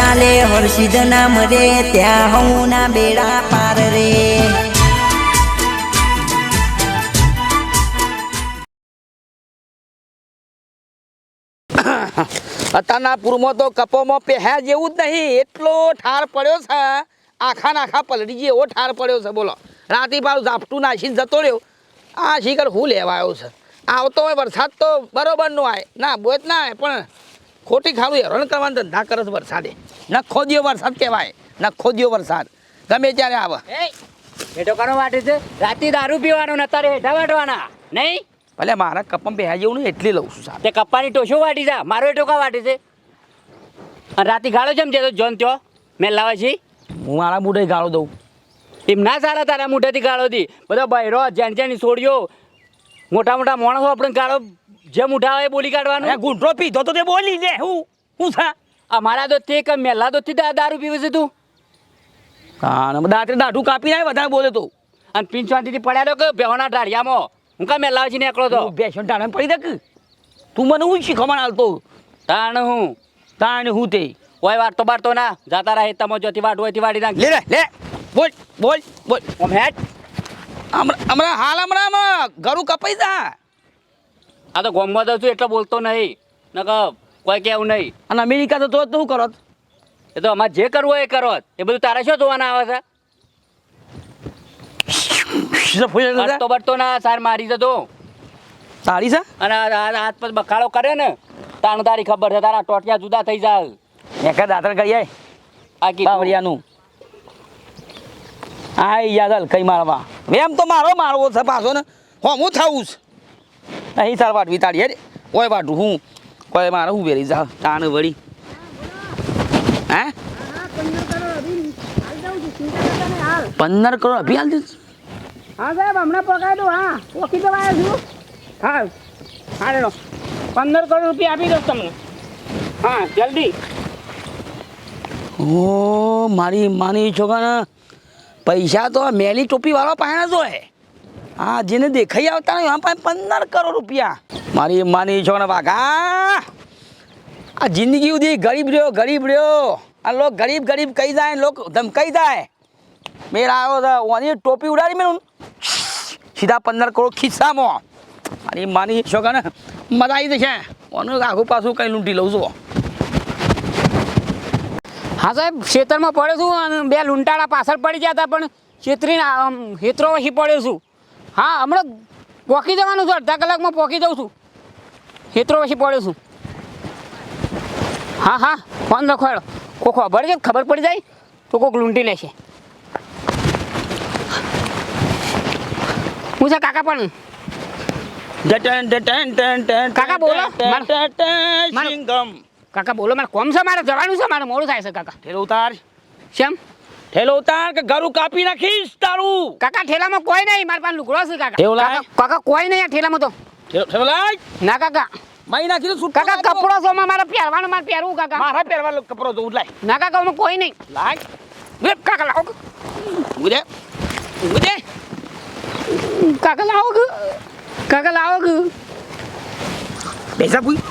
ચાલે, હર્ષિદ નામ રે, ત્યાં હું ના બેડા પાર રે. અત્યારના પૂરમાં તો કપોમાં પહેર્યા જેવું જ નહીં, એટલો ઠાર પડ્યો છે. આખા નાખા પલટી એવો ઠાર પડ્યો છે, બોલો. રાતે પાછું ઝાપટું નાખીને જતો રહ્યો. આ શીકર હું લેવા આવ્યો છે? આવતો હોય વરસાદ તો બરોબર નો આવે ના, બોજ ના પણ ખોટી ખાલું હેરાન કરવાનું ના કરે છે વરસાદે. ના દિયો વરસાદ કહેવાય ના ખોદ્યો વરસાદ. ગમે ત્યારે આવે. હેઠો કરો વાટે છે? રાતે દારૂ પીવાનો ને અત્યારે હેઠા વાટવાના. નહીં? ભલે મારા કપમાં બે જેવું નહીં એટલી લઉં છું સાહેબ. તે કપ્પાની ટોશો વાટી જા. મારો એ ટોકા વાટે છે. અને રાતે ગાળો જેમ છે તો જોન ત્યો મેં લાવે છે. હું મારા મૂઢે ગાળો દઉં. એમ ના સારા તારા મૂઢેથી ગાળો દી. બધો બહેરો જેન જેની છોડ્યો મોટા મોટા માણસો આપણે ગાળો જેમ ઉઠાવે એ બોલી કાઢવાનું. ગુંઠો પીધો તો તે બોલી લે હું હું થા? અમારા તો તે કે મેલા તો દારૂ પીવે છે તું. હા દાંતરે દાઢું કાપી નાય વધારે બોલે તો. અને પીંચવાથી પડ્યા તો કે બેહોના ઢાળિયામાં. હું કાં મેલા છે નીકળો તો? બેસો બેસન પડી દક તું મને હું શીખવાણ હાલતો તાણ હું. તાણ હું તે? ઓય બાર તો ના જાતા રહે તમો જોતી વાટ હોય વાડી નાખ લે લે બોલ બોલ બોલ. ઓમ હેટ હમણાં હાલ હમણાં ઘરું કપાઈ જા. આ તો ગોમમાં તો છું એટલે બોલતો નહીં. નકર કોઈ કેવું નહીં. અને અમેરિકા તો તો શું કરત? એ તો અમારે જે કરવું હોય એ કરો એ બધું તારે શું જોવાના આવે છે? તો બરતો ના સાર મારી છે તો. સારી છે? અને હાથ પર બખાડો કરે ને તાણ તારી ખબર છે તારા ટોટિયા જુદા થઈ જાય મેકા દાંતર કરી આય. આ કીધું. બાવળિયાનું. આ યાદ કઈ મારવા. એમ તો મારો મારવો છે પાછો ને. હો હું થવું છે? અહીં તાર વાટ વિતાડી હેડ કોઈ વાટું હું કોઈ મારે હું વેરી જા તાણ વળી. હે? પંદર કરોડ અભી હાલ દીધું હા સાહેબ હમણાં પકડાડો હા. ઓકી જવાય છું. હા હા રેડો પંદર કરોડ રૂપિયા આપી દઉં તમને. હા જલ્દી. ઓ મારી માની છોકરા પૈસા તો મેલી ટોપી વાળો પાસે જ હોય. હા જેને દેખાઈ આવતા નહીં એમાં પાસે પંદર કરોડ રૂપિયા. મારી માની છોકરા વાઘા આ જિંદગી ઉધી ગરીબ રહ્યો ગરીબ રહ્યો. આ લોક ગરીબ ગરીબ કહી જાય, લોક ધમકાઈ જાય? મેરા આવ્યો છે ઓની ટોપી ઉડાડી મેં સીધા પંદર કરોડ ખિસ્સામાં. મારી માની છોકરાને મજા આવી જશે. ઓનું આખું પાછું કંઈ લૂંટી લઉં છું. હા સાહેબ, ખેતરમાં પડ્યો છું બે લૂંટાળા પાછળ પડી ગયા હતા, પણ છેતરીને હેતરો વહી પડ્યો છું. હા હમણાં પોકી જવાનું છું અડધા કલાકમાં પોકી જાઉં છું. હેતરો પછી પડ્યો છું. હા હા ફોન રખવાડો. કોક ખબર છે ખબર પડી જાય તો કોક લૂંટી લેશે. હું છે કાકા પણ? કાકા બોલો. કાકા બોલો મારે કોમ છે મારે જવાનું છે મારે મોડું થાય છે કાકા. ઉતાર. શેમ? ઠેલો ઉતાર કે ઘરું કાપી નાખીશ તારું. કાકા ઠેલામાં કોઈ નહીં. મારા પાસે લુગડો છે કાકા. ઠેલો લાય. કાકા કોઈ નહીં આ ઠેલામાં તો. લાય? ના કાકા. માઈ નાખી શું કાકા. કપડો છો મારા પહેરવાનું મારે પહેરવું કાકા. મારા પહેરવા કપડો તો ઉડલાય. ના કાકા હું કોઈ નહીં. લાય. લે, કાકા લાવો ઉડે. ઉડે. કાકા લાવો કાકા. લાવો પૈસા પૂઈ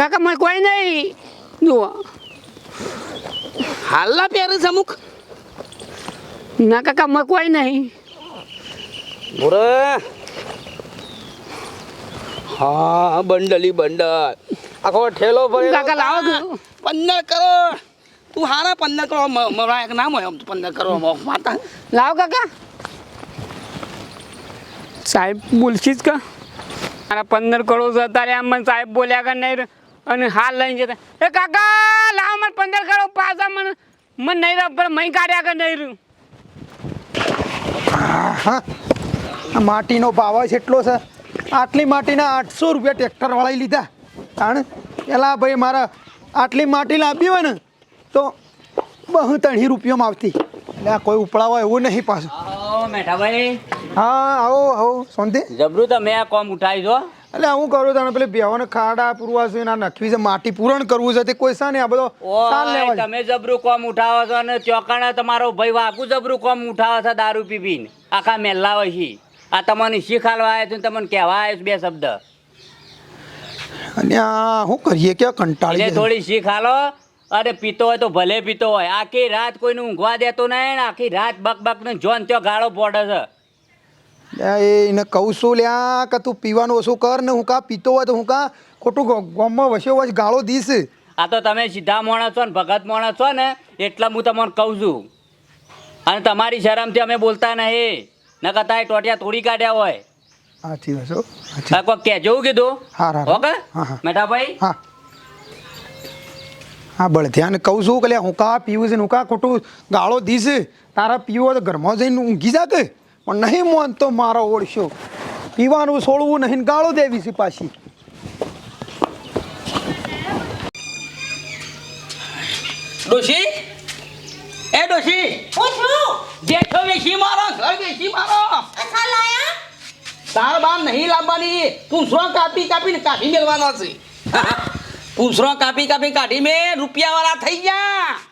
કાકા મને કોઈ નહીં. જુઓ. હાલના પહેરે છે અમુક ના કાકા મને કોઈ નહીં બોરે હા બંડલી બંડલ આખો ઠેલો ભરેલો કાકા લાવો કે પંદર કરોડ તું હારા પંદર કરોડ મ- મારા એક નામ હોય આમ તો પંદર કરોડ મ- માતા લાવો કાકા સાહેબ બોલશી જ કા મારા પંદર કરોડ છે અત્યારે આમ મને સાહેબ બોલ્યા કે નહીં અને હાલ લઈને જતા એ કાકા લાવો મને પંદર કરોડ પાછા મને નહીં રહે પણ મહી કાઢ્યા કે નહીં રહ્યું. આ માટીનો ભાવ જ એટલો છે. આટલી માટીના આઠસો રૂપિયા ટ્રેક્ટરવાળાએ લીધા. કારણ પેલા ભાઈ મારા આટલી માટી લાંબી હોય ને તો બહુ ત્રણસી રૂપિયામાં આવતી. એટલે આ કોઈ ઉપડાવો એવું નહીં પાછું. મેઠાભાઈ. હા આવો આવો શાંતિ જબરું તમે આ કોમ ઉઠાવી છો એટલે હું કરું તને પેલી બેહોને ખાડા પૂરવા છે એના નખવી છે માટી પૂરણ કરવું છે તે કોઈ સા ને આ બધો. તમે જબરું કોમ ઉઠાવો છો અને ચોકાણા તમારો ભાઈ વાકુ જબરું કોમ ઉઠાવો છો દારૂ પીપીને. આખા આખા હોય છે આ તમને શીખાડવા આવ્યા છે તમને કહેવા આવ્યો છે બે શબ્દ. અને આ શું કરીએ કે કંટાળી. થોડી શીખ હાલો અરે પીતો હોય તો ભલે પીતો હોય. આખી રાત કોઈને ઊંઘવા દેતો નહીં આખી રાત બક બક ને જોન ત્યાં ગાળો પડે છે. એને કહું છું લ્યા કે તું પીવાનું ઓછું કર ને હું કા પીતો હોય તો હું કા ખોટું ગોમમાં વસ વચ ગાળો દીશ આ તો તમે સીધા માણસ છો ને ભગત માણસ છો ને એટલા હું તમને કહું છું. અને તમારી શરમથી અમે બોલતા નહીં. ન કરતા એ ટોટિયા તોડી કાઢ્યા હોય. સાચી વાત હો, કોક કે એવું કીધું? હા, હા. ઓકે. મેઠાભાઈ? હા. હા બળ ધ્યાન કહું છું કે હું કા પીવું છે હું કા ખોટું ગાળો દીશ તારા પીવો તો ઘરમાં જઈને ઊંઘી જા કે. પણ નહીં મોન તો મારો ઓળશો. પીવાનું છોડવું નહીં ને ગાળો દેવી છે પાછી. ડોશી? એ ડોશી? જેઠો વેશી મારો ઘર વેશી મારો. તાર બાર નહીં લાવવાની પૂંછડો કાપી કાપીને કાઢી મેળવાનો છે. પૂંછડો કાપી કાપી કાઢી મે રૂપિયા વાળા થઈ ગયા.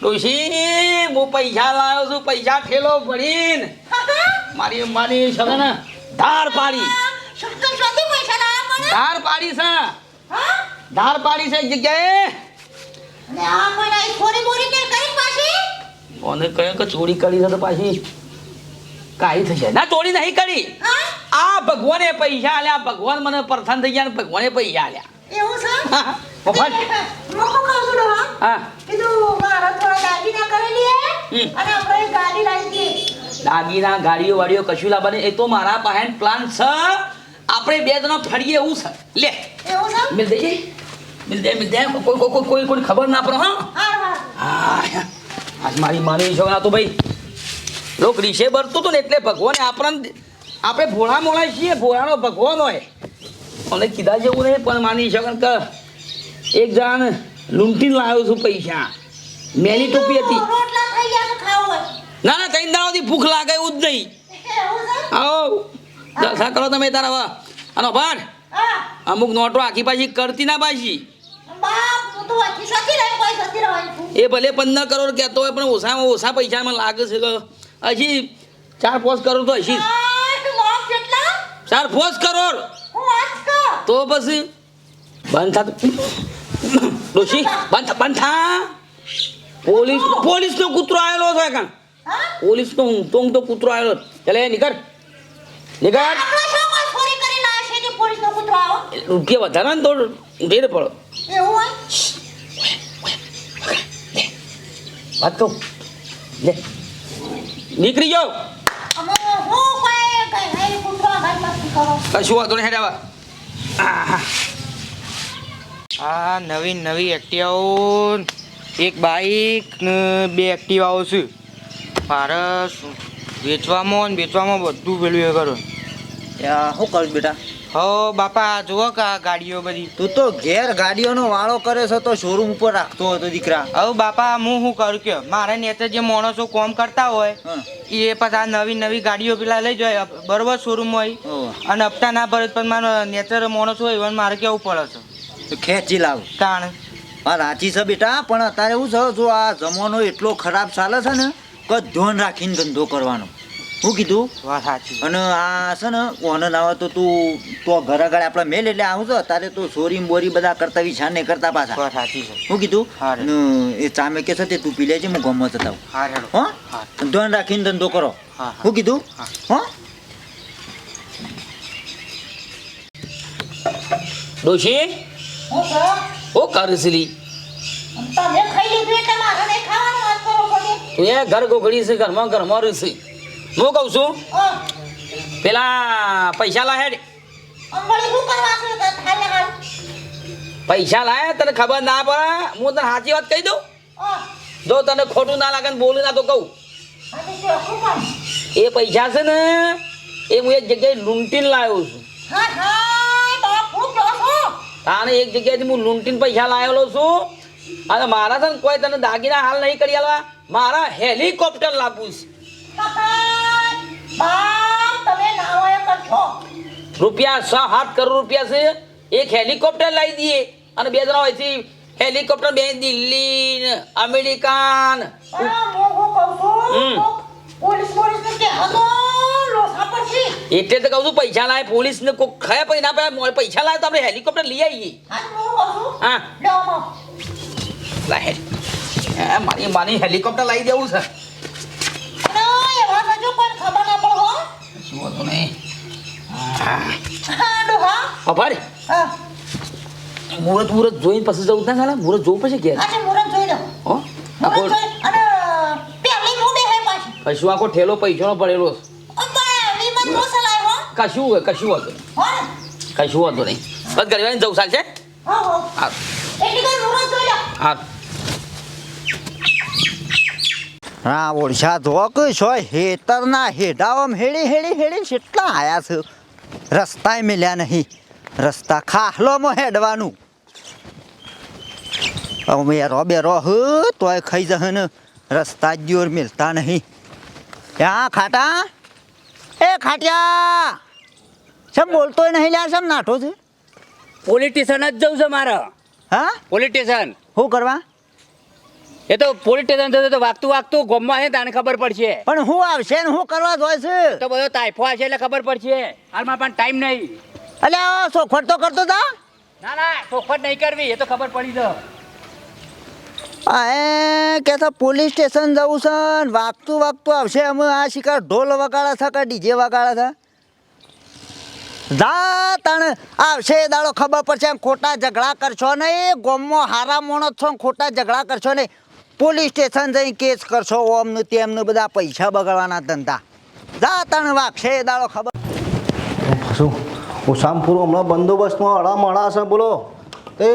ડોશી હું પૈસા લાવ્યો છું પૈસા ઠેલો ભરીને. મારી મારી સગન ધાર પાડી. ધાર પાડી છે. ધાર પાડી છે જગ્યાએ. ઓને કહ્યું કે ચોરી કરી છે તો પાછી કાઈ થશે ના ચોરી નહીં કરી. આ ભગવાને પૈસા આલ્યા ભગવાન મને પ્રસન્ન થઈ ગયા ને ભગવાને પૈસા આલ્યા. હા, મફત. હા? દાગીના ગાડીઓ વાડીઓ કશું લાવવાની એ તો મારા પાસે પ્લાન છે. આપણે બે જણા ફરીએ એવું છે. લે. મિલ દઈએ. મિલ દે મિલ દે. કોઈ કોઈ કોઈ કોઈ કોઈ ખબર ના પડે હા. હા આજ મારી માની છોકરા તો ભાઈ. લોક રીશે બરતું હતું ને એટલે ભગવાન આપણને આપણે ભોળા મોળા છીએ ભોળાનો ભગવાન હોય. મને કીધા જેવું નહીં પણ માની શકો કે એક જણ લૂંટીને લાવ્યો છું પૈસા. મેની ટોપી હતી. ના ના ત્રણ દાડાથી ભૂખ લાગે એવું જ નહીં. આવો. દશા કરો તમે તારા વા. અનો ભાટ અમુક નોટો આખી પાછી કરતી ના પાછી. એ ભલે પંદર કરોડ કહેતો હોય પણ ઓછામાં ઓછા પૈસા મને લાગે છે કે હજી ચાર પાંચ કરોડ તો હજી. ચાર પાંચ કરોડ. તો પછી બંધ થા ડોશી બંધ બંધ થા. પોલીસ પોલીસનો કૂતરો આવેલો છે કાં? પોલીસનો ઊંઘતો તો કૂતરો આવેલો ચલે નીકળ. નીકળ. રૂપિયા વધારે ને તો ઢેર પડો. વાત કહું. લે. નીકળી જાઓ. કશું વાંધો નહીં હેડાવા આ નવી નવી એક્ટિવાઓ એક બાઈક બે એક્ટિવાઓ છે. મારે વેચવામાં ને વેચવામાં બધું પેલું એ કરો. શું કરું બેટા? હો બાપા જુઓ કે આ ગાડીઓ બધી. તું તો ઘેર ગાડીઓનો વાળો કરે છે તો શોરૂમ ઉપર રાખતો હતો દીકરા. હવે બાપા હું શું કરું કે મારા નેતે જે માણસો કોમ કરતા હોય એ પછી આ નવી નવી ગાડીઓ પેલા લઈ જાય બરોબર શોરૂમ હોય. અને હપ્તા ના ભરે પણ મારો નેચર માણસ હોય એને મારે કેવું પડે છે? ખેંચી લાવ. તાણ. આ રાંચી છે બેટા પણ અત્યારે એવું છે જો આ જમાનો એટલો ખરાબ ચાલે છે ને કે ધ્યાન રાખીને ધંધો કરવાનો. શું કીધું? વાત સાચી અને આ છે ને ઓનર આવે તો તું તો ઘર આગળ આપણે મેલ એટલે આવું તો તારે તો સોરી બોરી બધા કરતા વિચાર નહીં કરતા પાછા. વાત સાચી છે. શું કીધું? હા એ ચામે કે છે તે તું પી લેજે હું ગમો જતા આવું. હા હેડો હા. ધ્યાન રાખીને ધંધો કરો. હા, હા. શું કીધું? હા. ડોશી? ઓ કરસલી. તું એ ઘર ગોગડી છે ઘરમાં ઘરમાં રહેશે હું કહું છું? પેલા પૈસા લાય હેડ પૈસા લાય તને ખબર ના પડે? હું તને સાચી વાત કહી દઉં? જો તને ખોટું ના લાગે બોલું ના તો કહું. એ પૈસા છે ને એ હું એક જગ્યાએ લૂંટીને લાવ્યો છું. તાને એક જગ્યાએથી હું લૂંટીને પૈસા લાવેલો છું. અને મારા છે ને કોઈ તને દાગીના હાલ નહીં કરી આલવા. મારા હેલિકોપ્ટર લાવવું છે. રૂપિયા છ સાત કરોડ રૂપિયા છે. એક હેલિકોપ્ટર લાવી દઈએ અને બે જણા હોય હેલિકોપ્ટર બે દિલ્હી અમેરિકાન. એટલે તો કહું છું પૈસા લાય પોલીસ ને કોઈ ખાય પછી ના પડે પૈસા લાય તો આપણે હેલિકોપ્ટર લઈ આવીએ. હા મારી મારી હેલિકોપ્ટર લાવી દેવું છે. ખબર ના શું હતું નહીં અભાર મુહૂર્ત મુહૂર્ત જોઈને પછી જવું ના ચાલે મુહૂર્ત જોવું પછી કે આજે જોઈ લો કશું આખો ઠેલો વિમાન નો કશું હોય કશું વાંધો કશું વાંધો નહીં. બસ ગરીબાને જવું સાલ છે? હા હો. હા હા હા ઓળશા ધોક છો હેતરના હેડાઓમ હેડી હેડી હેડી કેટલા આયા છે. રસ્તાય મળ્યા નહીં. રસ્તા ખાહલોમાં હેડવાનું. અમે રો બે રો હ તોય ખાઈ જહ ને. રસ્તા જ જોર મિલતા નહીં. ત્યાં ખાટા? એ ખાટિયા! સમ બોલતોય નહીં લ્યા સમ નાઠો છે? પોલીસ સ્ટેશન જ જવું છે મારે. હા? Police station. શું કરવા? એ તો પોલીસ સ્ટેશન જતો તો વાગતું વાગતું ગમમાં છે તાને ખબર પડશે. પણ હું આવશે ને હું કરવા જોય છે તો બધો તાઇફો આવશે એટલે ખબર પડશે. હાલમાં પણ ટાઈમ નહીં. અલ્યા સોખવટ તો કરતો તા? ના ના ચોખવટ નહીં કરવી એ તો ખબર પડી તો આ કે પોલીસ સ્ટેશન જવું છે ને વાગતું વાગતું આવશે અમે આ શિકાર ઢોલ વગાડા છે કે ડીજે વગાડા છે? જા તણ આવશે એ દાડો ખબર પડશે ખોટા ઝઘડા કરશો નહીં ગોમમાં હારા મોણો છો ખોટા ઝઘડા કરશો નહીં. પોલીસ સ્ટેશન જઈ કેસ કરશો, ઓમનું તેમનું બધા પૈસા બગાડવાના ધંધા. જા તણ વાગશે દાડો ખબર. શું ઉસામપુર હમણાં બંદોબસ્તમાં અડા મળા છે બોલો. એ,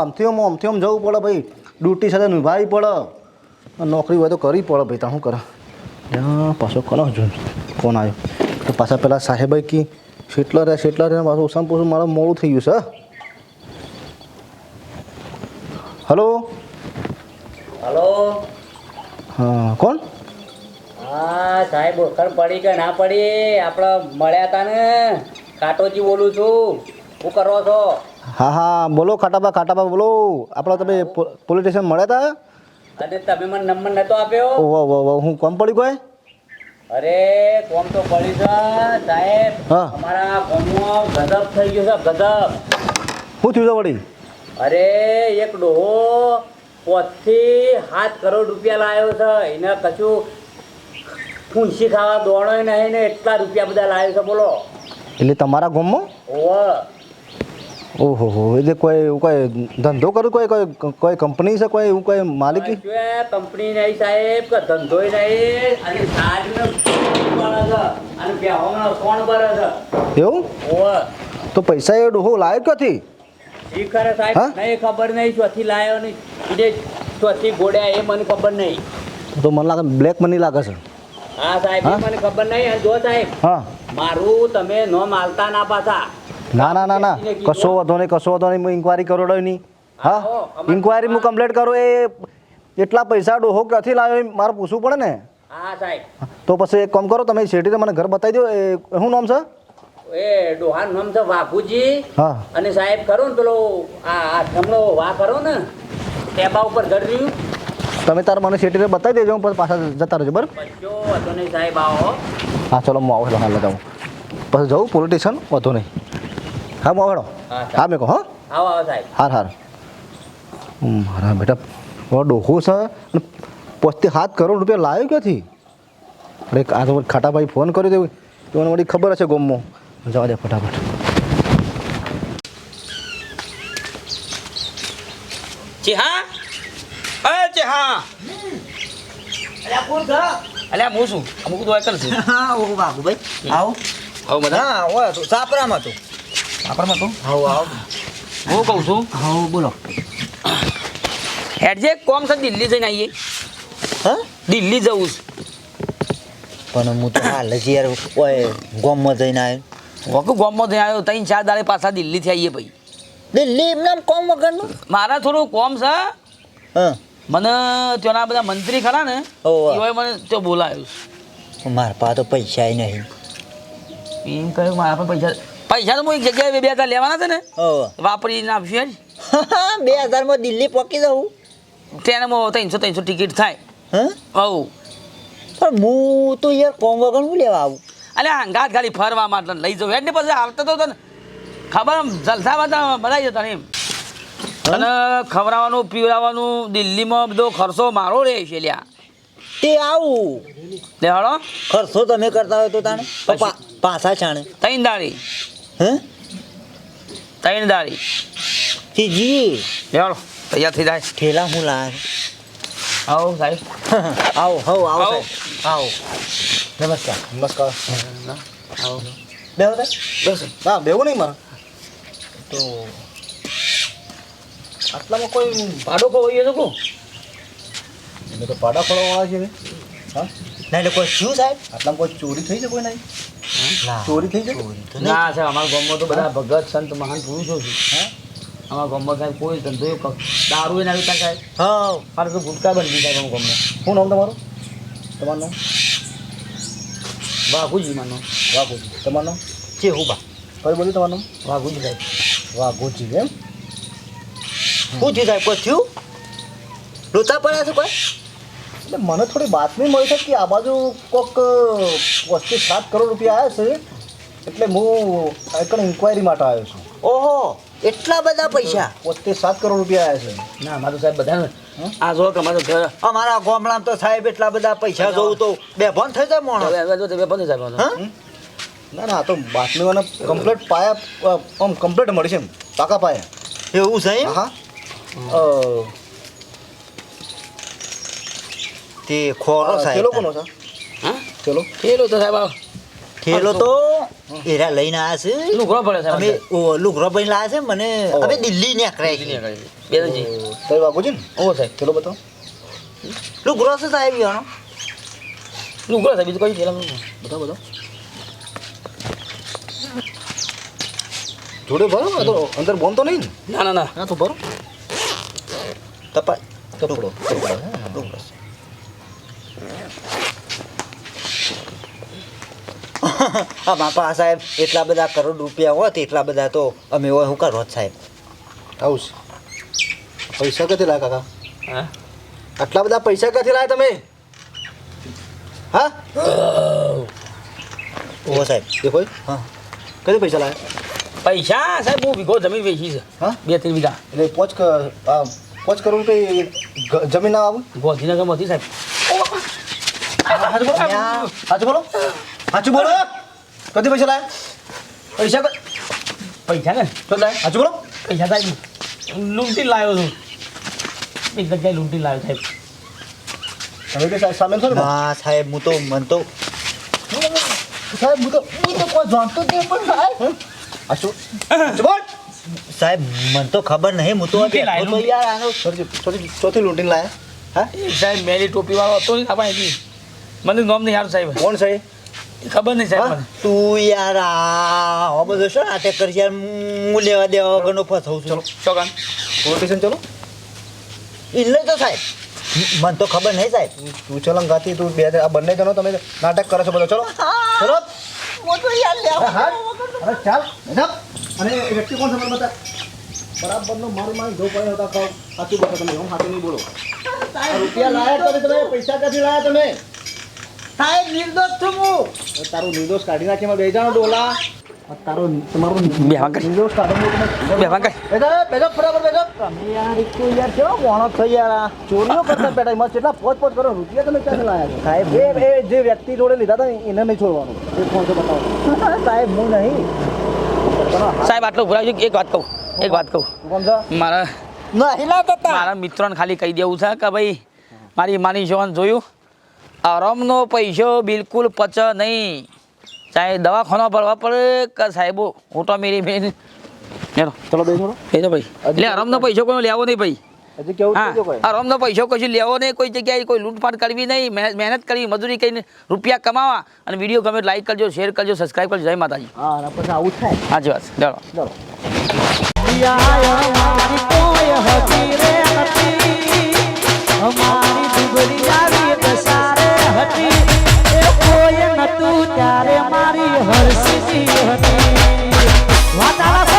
આમથી આમ આમથી આમ જવું પડે ભાઈ. ડ્યુટી સાથે નિભાવી પડે. નોકરી હોય તો કરવી પડે ભાઈ તાં શું કરે? ત્યાં પાછો કરો, જો. ફોન આવ્યો. તો પાછા પેલા સાહેબ કી, શેટલા રહે શેટલા રહ્યા? પાછું ઉસામપુર મારું મોડું થઈ ગયું છે હલો? હલો? હા કોણ? હા સાહેબ ઓળખાણ પડી કે ના પડી? આપણે મળ્યા હતા ને. કાટોજી બોલું છું. શું કરો છો? હા હા બોલો ખાટાબા ખાટાબા બોલો. આપણે તમે પોલીસ સ્ટેશન મળ્યા હતા અને તમે મને નંબર નતો આપ્યો? ઓહો ઓહો ઓહો હું કોમ પડી ગયો અરે કોમ તો પડી છે સાહેબ. અમારા ગામમાં ગજબ થઈ ગયો છે ગજબ શું થયું છે વળી? અરે એક ડોહો પોતથી સાત કરોડ રૂપિયા લાવ્યો છે. એને કશું ફૂંસી ખાવા દોડો નહીં ને એટલા રૂપિયા બધા લાવ્યો છે બોલો. એટલે તમારા ગામમાં? ઓહ. ઓહો હો એટલે કોઈ એવું કોઈ ધંધો કરું કોઈ કોઈ કોઈ કંપની છે કોઈ એવું કોઈ માલિકી? કંપની નહીં સાહેબ કે ધંધો નહીં અને છે એવું? ઓહ. તો પૈસા એ ડોહો લાયો ક્યાંથી? સાહેબ ખબર નહીં ચોથી લાયો નહીં. એને ચોથી ગોળ્યા એ મને ખબર નહીં. તો મને લાગે બ્લેક મની લાગે છે. હા સાહેબ એ? મને ખબર નહીં. અને જો સાહેબ. હા. મારું તમે નો માલતા ના પાછા. ના ના ના ના. કશો વધો નહીં કશો વધો નહીં હું ઇન્કવાયરી કરો નહીં. હા ઇન્કવાયરી હું કમ્પ્લીટ કરું એ એટલા પૈસા ડોહો ક્યાંથી લાવ્યો મારે પૂછવું પડે ને? હા સાહેબ. તો પછી એક કામ કરો તમે શેઠી મને ઘર બતાવી દો. એ શું નામ છે? એ ડોહા નામ છે વાઘુજી. હા. અને સાહેબ ખરો ને પેલો આ આ જમણો વા ખરો ને. ટેબા ઉપર ઘર રહ્યું. તમે તાર મને શેઠીને બતાવી દેજો હું પાછા જતા રહેજો બરાબર? બચ્ચો નહીં સાહેબ આવો. હા ચલો હું આવું હાલ લગાવું. પછી જવું પોલીસ સ્ટેશન વધુ નહીં. હા હું આવડો હા, મેં કહો હા. આવો આવો સાહેબ. હાર હાર. મારા બેટા ડોહો છે. અને પોસ્ટથી સાત કરોડ રૂપિયા લાવ્યો ક્યાંથી? અરે આ તો ખાટાભાઈ ફોન કર્યો તો મને વળી ખબર હશે ગોમમાં. જવા દે ફટાફટ. જી હા. જી હા. અલ્યા હું શું અમુક તો એકલ છું. હા ઓ બાબુભાઈ આવો આવો. બધા હા ઓ તો સાપરામાં તો. સાપરામાં તો? આવો આવો. હું કહું છું. હા બોલો. હેડજે કોમ છે દિલ્હી જઈને આવીએ. હા? દિલ્હી જવું છે. પણ હું તો હાલ જ યાર ઓય ગોમમાં જઈને આવ્યો. વકુ ગોમમાં જઈને આવ્યો ત્રણ ચાર દાડે પાછા દિલ્હીથી આવીએ ભાઈ. દિલ્હી એમને કોમ વગરનું? મારા થોડું કોમ છે. હા. મને ત્યાંના બધા મંત્રી ખરા ને. એઓએ મને ત્યાં બોલાવ્યું મારા પાસે તો પૈસા નહીં. એમ કહ્યું મારા પણ પૈસા પૈસા તો હું એક જગ્યાએ બે હજાર લેવાના છે ને વાપરી આપશું યાર બે હજારમાં દિલ્હી પહોંચી જવું ટ્રેનમાં ત્રણસો ત્રણસો ટિકિટ થાય. હા? હવ પણ હું તો યાર કોમ વગર હું લેવા આવું? અલ્યા હંગાત ખાલી ફરવા માટે લઈ જાઉં. એટલે પછી આવતા તો તને ખબર જલસા બધા બનાવી જતા ને એમ. અને ખવડાવવાનું પીવડાવવાનું દિલ્હીમાં બધો ખર્ચો મારો રહે છે લ્યા. તે આવું. લે હળો ખર્ચો તમે કરતા હોય તો તાણે. પા- પાછા છાણે. ત્રણ દાળી. હે? ત્રણ દાળી. તીજી લે હળો તૈયાર થઈ જાય. ઠેલા હું લાવે. આવો સાહેબ. આવો હવ આવો આવો. સાહેબ. આવો. નમસ્કાર. નમસ્કાર. બેહો તાર. બસ બેવું નહીં મારા. તો આટલામાં કોઈ પાડો કો હોય તો કહું અમે તો ભાડા ફળવાવાળા છે હા? ના એટલે કોઈ શું સાહેબ? આટલામાં કોઈ ચોરી થઈ છે કોઈ નહીં? ના ચોરી થઈ છે. ના સાહેબ અમારા ગામમાં તો બધા ભગત સંત મહાન પુરુષો છે. હા? અમારા ગામમાં સાહેબ કોઈ ધંધો દારૂ એ ના પીતા સાહેબ. હા મારે તો ગુટકા બની સાહેબ અમારા ગામમાં. શું નામ તમારું? તમારું નામ? વાઘુજી માનો વાઘુજી. તમારું નામ? કેવું બા. કઈ બોલ્યું તમારું નામ? વાઘુજી સાહેબ. વાઘુજી એમ? શું થયું સાહેબ કોઈ થયું લોચા પડ્યા છે કોઈ? એટલે મને થોડી બાતમી મળી છે કે આ બાજુ કોક પચીસ સાત કરોડ રૂપિયા આવ્યા છે એટલે હું એક ઇન્કવાયરી માટે આવ્યો છું. ઓહો એટલા બધા પૈસા? પચીસ સાત કરોડ રૂપિયા આવ્યા છે. ના મારું સાહેબ બધાને આ જો કે મારું ઘર અમારા ગામડામાં તો સાહેબ એટલા બધા પૈસા જોવું તો બે ભણ થઈ જાય મોણ હવે તે બંધ સાહેબ હા? ના ના તો બાતમી મને કમ્પ્લીટ પાયા આમ કમ્પ્લીટ મળી છે એમ પાકા પાયા. એવું છે હા. અ, તે ખોરો સાહેબ થેલો કોનો છે હા થેલો પેલો તો સાહેબ થેલો તો એરા લઈને આવ્યા છે લુગડો પડે સાહેબ અમે ઓ, લુગરો ભાઈ લાવ્યા છે મને. અમે દિલ્હી નીકળ્યા છીએ બેનજી તઈ વાઘોજી ને ઓ સાહેબ થેલો બતાવો લુગરો છે સાહેબ યાનો લુગડો સાહેબ બીજું કોઈ થેલા બતાવો બતાવો જોડે ભરો તો અંદર બોમ્બ તો નહીં ના ના ના તો ભરો તપા કપડો લુગરો હા બાપા સાહેબ એટલા બધા કરોડ રૂપિયા હોત એટલા બધા તો અમે હોય શું કરો સાહેબ આવું પૈસા ક્યાંથી લાયા કાકા હા આટલા બધા પૈસા ક્યાંથી લાયા તમે હા ઓ સાહેબ દેખો હા કદી પૈસા લાયા પૈસા સાહેબ હું વીઘો જમીન વેચી છે હા બે ત્રણ વીઘા એટલે પોચ પોચ કરોડ રૂપિયા જમીન ના આવું? ગોધીનગરમાં હતી સાહેબ. સાચું બોલો? સાચું બોલો? હાચું બોલો? કદી પૈસા લાયા? પૈસા ક- પૈસા ને? તો લાયા? સાચું બોલો? પૈસા સાહેબ લૂંટી લાવ્યો છું. એક જગ્યાએ લૂંટી લાવ્યો સાહેબ. તમે બી સાહેબ સામેલ છો ને ના સાહેબ હું તો મન તો સાહેબ હું તો હું તો કોઈ જાણતો જ નહીં પણ સાહેબ. હાચું હાચું બોલ. સાહેબ મને તો ખબર નહીં હું તો લૂંટી તો યાર આનો ચોથી લૂંટીને લાયા. હા? સાહેબ મેલી ટોપી વાળો હતો ને આપણે મને નોમ નહીં યાર સાહેબ. કોણ? એ? ખબર નહીં સાહેબ તું યાર આ આ બધો શું નાટક કરી યાર હું લેવા દેવા વગરનો ફસાવું છું. ચોકાન. પોલીસ ચલો? એટલે તો સાહેબ. મને તો ખબર નહીં સાહેબ. તું ચલંગ ગાતી તું બે આ બંને જણો તમે નાટક કરો છો બધો. ચલો. ચલો. તો ચાલ. અને એ વ્યક્તિ કોણ છે મને બતા બરાબરનો મારું મારી જો પડે હતા કહો સાચું બોલો તમે હું સાચું નહીં બોલો આ રૂપિયા લાયા તમે તમે પૈસા ક્યાંથી લાયા તમે સાહેબ નિર્દોષ છું હું હવે તારું નિર્દોષ કાઢી નાખી એમાં બે જાણો ડોલા આ તારું તમારું બેહવા કર નિર્દોષ કાઢો તમે બેહવા કર બેઠા બેઠો બરાબર બેઠો તમે યાર એક તો યાર કેવો મોણો છો યાર આ ચોરીઓ કરતા બેઠા એમાં કેટલા પોચ પોચ કરો રૂપિયા તમે ક્યાંથી લાયા છો સાહેબ એ એ જે વ્યક્તિ જોડે લીધા હતા ને એને નહીં છોડવાનું એ કોણ છે બતાવો સાહેબ હું નહીં સાહેબ આટલું છે એક વાત કહું એક વાત કહું. મારા મારા મિત્રોને ખાલી કહી દેવું છે કે ભાઈ મારી માની જોવાનું જોયું. આરામનો પૈસો બિલકુલ પચ નહીં. ચાહે દવાખાના ભરવા પડે કે સાહેબો ઓટો મેરી બેન ચલો બેસો ભાઈ. એટલે આરામનો પૈસો કોઈ લેવો નહીં ભાઈ. હજી પૈસો કશું લેવો નહીં કોઈ જગ્યાએ કોઈ લૂંટફાટ કરવી નહીં મહેનત કરવી મજૂરી કરીને રૂપિયા કમાવા. અને વીડિયો ગમે લાઈક કરજો શેર કરજો સબસ્ક્રાઈબ કરજો જય માતાજી. હા વાત ચાલો ચાલો ત્યારે મારી હરસીજી હતી વાતાવરણ